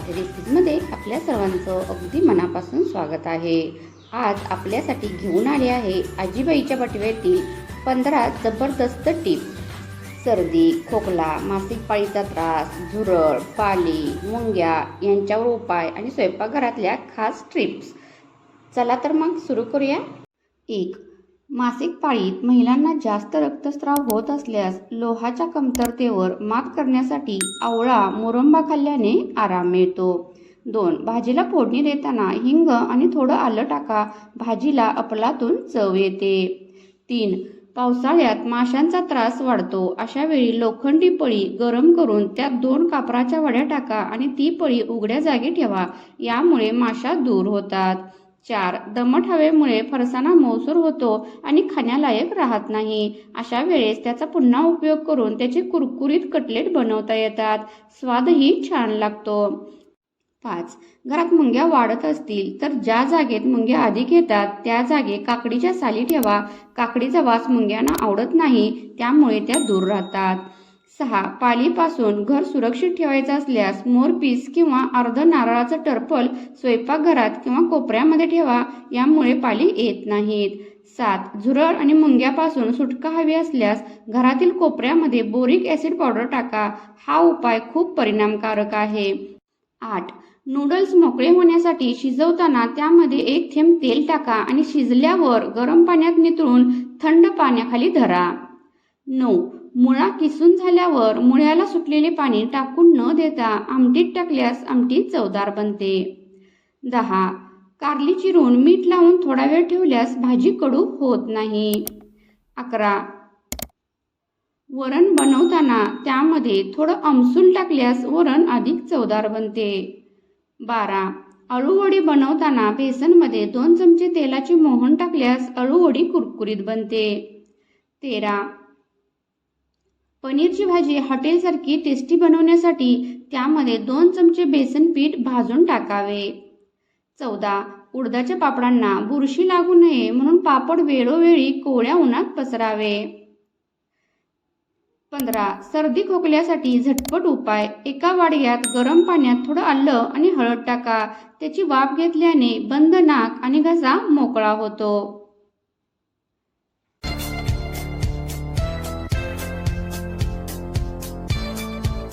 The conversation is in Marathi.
पाटी रेसिपीमध्ये आपल्या सर्वांचं अगदी मनापासून स्वागत आहे. आज आपल्यासाठी घेऊन आले आहे आजीबाईच्या बटव्यातील पंधरा जबरदस्त टिप्स. सर्दी खोकला मासिक पाळीचा त्रास झुरळ पाली मुंग्या यांच्यावर उपाय आणि स्वयंपाकघरातल्या खास ट्रिप्स चला तर मग सुरू करूया. एक मासिक पाळीत महिलांना जास्त रक्तस्राव होत असल्यास लोहाच्या कमतरतेवर मात करण्यासाठी आवळा मुरंबा खाल्ल्याने आराम मिळतो. दोन भाजीला फोडणी देताना हिंग आणि थोडं आलं टाका. भाजीला अपलातून चव येते. तीन पावसाळ्यात माशांचा त्रास वाढतो. अशा वेळी लोखंडी पळी गरम करून त्यात दोन कापराच्या वड्या टाका आणि ती पळी उघड्या जागी ठेवा. यामुळे माशा दूर होतात. चार दमट हवेमुळे फरसाना मौसूर होतो आणि खाण्यालायक राहत नाही. अशा वेळेस त्याचा पुन्हा उपयोग करून त्याचे कुरकुरीत कटलेट बनवता येतात. स्वादही छान लागतो. पाच घरात मुंग्या वाढत असतील तर ज्या जागेत मुंग्या अधिक येतात त्या जागे काकडीच्या साली ठेवा. काकडीचा वास मुंग्यांना आवडत नाही त्यामुळे त्या दूर राहतात. सहा पालीपासून घर सुरक्षित ठेवायचं असल्यास मोरपीस किंवा अर्ध नारळाचं टर्पल स्वयंपाकघरात किंवा कोपऱ्यामध्ये ठेवा यामुळे पाली येत नाहीत. सात झुरळ आणि मुंग्यापासून सुटका हवी असल्यास घरातील कोपऱ्यामध्ये बोरिक ॲसिड पावडर टाका. हा उपाय खूप परिणामकारक आहे. आठ नूडल्स मोकळे होण्यासाठी शिजवताना त्यामध्ये एक थेंब तेल टाका आणि शिजल्यावर गरम पाण्यात नितळून थंड पाण्याखाली धरा. नऊ. मुळा किसून झाल्यावर मुळ्याला सुटलेले पाणी टाकून न देता आमटीत टाकल्यास आमटी चवदार बनते. दहा. कारली चिरून मीठ लावून थोडा वेळ ठेवल्यास भाजी कडू होत नाही. अकरा. वरण बनवताना त्यामध्ये थोडं आमसूल टाकल्यास वरण अधिक चवदार बनते. बारा. अळूवडी बनवताना बेसनमध्ये दोन चमचे तेलाचे मोहन टाकल्यास अळूवडी कुरकुरीत बनते. तेरा. पनीरची भाजी हॉटेलसारखी टेस्टी बनवण्यासाठी त्यामध्ये दोन चमचे बेसन पीठ भाजून टाकावे. चौदा. उडदाच्या पापडांना बुरशी लागू नये म्हणून पापड वेळोवेळी कोवळ्या उन्हात पसरावे. पंधरा. सर्दी खोकल्यासाठी झटपट उपाय. एका वाडग्यात गरम पाण्यात थोडं आलं आणि हळद टाका. त्याची वाफ घेतल्याने बंद नाक आणि घसा मोकळा होतो.